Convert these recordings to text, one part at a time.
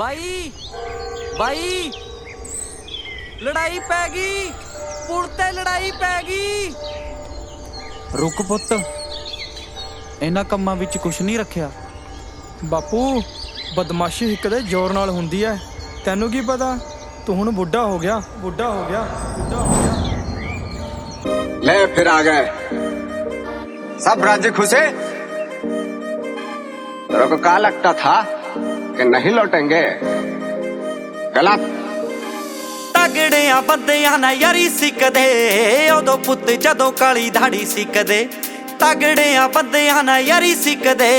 ਬਾਈ ਬਾਈ ਲੜਾਈ ਪੈ ਗਈ ਪੁਲ ਤੇ ਲੜਾਈ ਪੈ ਗਈ ਰੁਕ ਪੁੱਤ ਇਹਨਾਂ ਕੰਮਾਂ ਵਿੱਚ ਕੁਛ ਨਹੀਂ ਰੱਖਿਆ ਬਾਪੂ ਬਦਮਾਸ਼ੀ ਇੱਕ ਦੇ ਜ਼ੋਰ ਨਾਲ ਹੁੰਦੀ ਐ ਤੈਨੂੰ ਕੀ ਪਤਾ ਤੂੰ ਹੁਣ ਬੁੱਢਾ ਹੋ ਗਿਆ ਬੁੱਢਾ ਹੋ ਗਿਆ ਬੁੱਢਾ ਹੋ ਗਿਆ ले फिर आ गए सब राज्य खुशे तेरे को क्या लगता था कि नहीं लौटेंगे गलत ਤਗੜਿਆਂ ਬੰਦਿਆਂ ਨਾਲ ਯਾਰੀ ਸਿੱਕਦੇ ਉਦੋਂ ਪੁੱਤ ਜਦੋਂ ਕਾਲੀ ਧਾੜੀ ਸਿੱਕਦੇ ਤਗੜਿਆਂ ਬੰਦਿਆਂ ਨਾਲ ਯਾਰੀ ਸਿੱਕਦੇ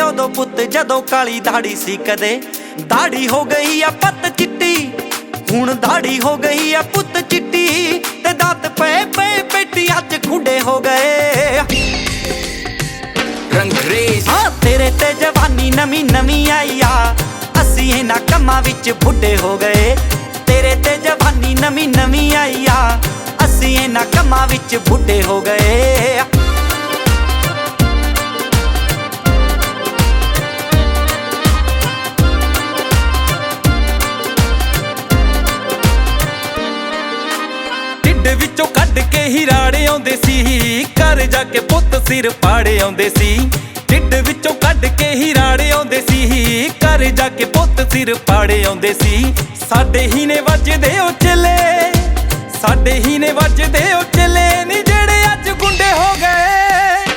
ਉਦੋਂ ਪੁੱਤ ਜਦੋਂ ਕਾਲੀ ਧਾੜੀ ਸਿੱਕਦੇ ਧਾੜੀ ਹੋ ਗਈ ਆ ਪੱਤ ਚਿੱਟੀ ਹੁਣ ਧਾੜੀ ਹੋ ਗਈ ਆ ਪੁੱਤ ਚਿੱਟੀ ਤੇ ਦਾਤ ਪਏ ਪਏ ਪੇਟੀਆਂ 'ਚ ਖੁੰਡੇ ਹੋ ਗਏ ਕੋਈ ਸਾਂ ਤੇਰੇ ਤੇ ਜਵਾਨੀ ਨਵੀਂ ਨਵੀਂ ਆਈ ਆ। ਅਸੀਂ ਇਹਨਾਂ ਕੰਮਾਂ ਵਿੱਚ ਬੁੱਢੇ ਹੋ ਗਏ। ਤੇਰੇ ਤੇ ਜਵਾਨੀ ਨਵੀਂ ਨਵੀਂ ਆਈ ਆ। ਅਸੀਂ ਇਹਨਾਂ ਕੰਮਾਂ ਵਿੱਚ ਬੁੱਢੇ ਹੋ ਗਏ। ਢਿੱਡ ਵਿੱਚੋਂ ਕੱਢ ਕੇ ਹੀ ਰਾੜੇ ਆਉਂਦੇ ਸੀ। ਘਰ ਜਾ ਕੇ ਪੁੱਤ ਸਿਰ ਪਾੜੇ ਆਉਂਦੇ ਸੀ। ਢਿੱਡ ਵਿੱਚੋਂ ਕੱਢ ਕੇ ਹੀ ਰਾੜੇ ਆਉਂਦੇ ਸੀ। ਘਰ ਜਾ ਕੇ ਪੁੱਤ ਸਿਰ ਪਾੜੇ ਆਉਂਦੇ ਸੀ। ਸਾਡੇ ਹੀ ਨੇ ਵੱਜਦੇ ਉਹ ਚਲੇ। ਸਾਡੇ ਹੀ ਨੇ ਵੱਜਦੇ ਉਹ ਚਲੇ। ਨੀ ਜਿਹੜੇ ਅੱਜ ਗੁੰਡੇ ਹੋ ਗਏ।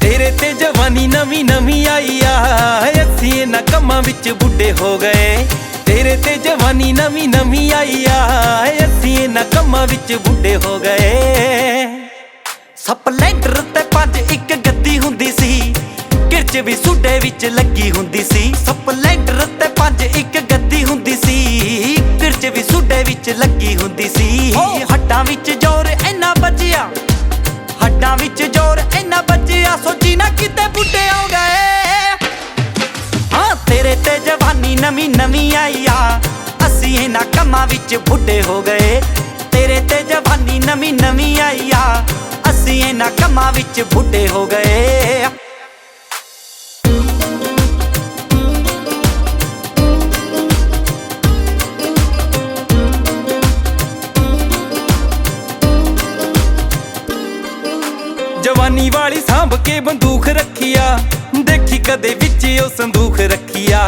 ਤੇਰੇ ਤੇ ਜਵਾਨੀ ਨਵੀਂ ਨਵੀਂ ਆਈ ਆ। ਅਸੀਂ ਇਹਨਾਂ ਕੰਮਾਂ ਵਿੱਚ ਬੁੱਢੇ ਹੋ ਗਏ। ਤੇਰੇ ਤੇ ਜਵਾਨੀ ਨਵੀਂ ਨਵੀਂ ਆਈ ਆ। ਅਸੀਂ ਇਹਨਾਂ ਕੰਮਾਂ ਵਿੱਚ ਬੁੱਢੇ ਹੋ ਗਏ। ਸਪਲੈਂਡਰ ਵੀ ਸੁੱਡੇ ਵਿੱਚ ਲੱਗੀ ਹੁੰਦੀ ਸੀ। ਸਪਲੈਂਡਰ ਤੇ ਪੰਜ ਇੱਕ ਗੱਦੀ ਹੁੰਦੀ ਸੀ। ਕਿਰਚ ਵੀ ਸੁੱਡੇ ਵਿੱਚ ਲੱਗੀ ਹੁੰਦੀ ਸੀ। ਹੱਡਾਂ ਵਿੱਚ ਜ਼ੋਰ ਇੰਨਾ ਵੱਜਿਆ। ਹੱਡਾਂ ਵਿੱਚ ਜ਼ੋਰ ਇੰਨਾ ਵੱਜਿਆ ਸੋਚੀ ਨਾ ਕਿਤੇ ਬੁੱਢੇ ਹੋ ਗਏ। ਹਾਂ ਤੇਰੇ ਤੇ ਜਵਾਨੀ ਨਵੀਂ ਨਵੀਂ ਆਈ ਆ। ਅਸੀਂ ਇਹਨਾਂ ਕੰਮਾਂ ਵਿੱਚ ਬੁੱਢੇ ਹੋ ਗਏ। ਤੇਰੇ ਤੇ ਜਵਾਨੀ ਨਵੀਂ ਨਵੀਂ ਆਈ ਆ। ਅਸੀਂ ਇਹਨਾਂ ਕੰਮਾਂ ਵਿੱਚ ਬੁੱਢੇ ਹੋ ਗਏ। ਜਵਾਨੀ ਵਾਲੀ ਸਾਂਭ ਕੇ ਬੰਦੂਕ ਰੱਖੀਆ। ਦੇਖੀ ਕਦੇ ਵਿੱਚ ਉਹ ਸੰਦੂਖ ਰੱਖੀਆ।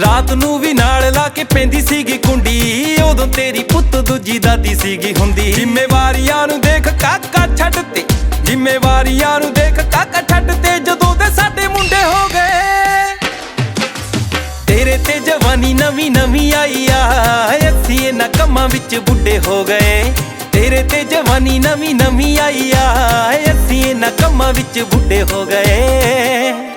ਰਾਤ ਨੂੰ ਵੀ ਨਾਲ ਲਾ ਕੇ ਪੈਂਦੀ ਸੀਗੀ ਕੁੰਡੀ। ਉਦੋਂ ਤੇਰੀ ਪੁੱਤ ਦੂਜੀ ਦਾਦੀ ਸੀਗੀ ਹੁੰਦੀ। ਜ਼ਿੰਮੇਵਾਰੀਆਂ ਨੂੰ ਦੇਖ ਕਾਕਾ ਛੱਡ ਤੇ। ਜ਼ਿੰਮੇਵਾਰੀਆਂ ਨੂੰ ਦੇਖ ਕਾਕਾ ਛੱਡ ਤੇ ਜਦੋਂ ਦੇ ਸਾਡੇ ਮੁੰਡੇ ਹੋ ਗਏ। ਤੇਰੇ ਤੇ ਜਵਾਨੀ ਨਵੀਂ ਨਵੀਂ ਆਈ ਆ। ਅਸੀਂ ਇਹਨਾਂ ਕੰਮਾਂ ਵਿੱਚ ਬੁੱਢੇ ਹੋ ਗਏ। ਤੇਰੇ ਤੇ ਜਵਾਨੀ ਨਵੀਂ ਨਵੀਂ ਆਈ ਆ। ਅਸੀਂ ਇਹਨਾਂ ਕੰਮਾਂ ਵਿੱਚ ਬੁੱਢੇ ਹੋ ਗਏ।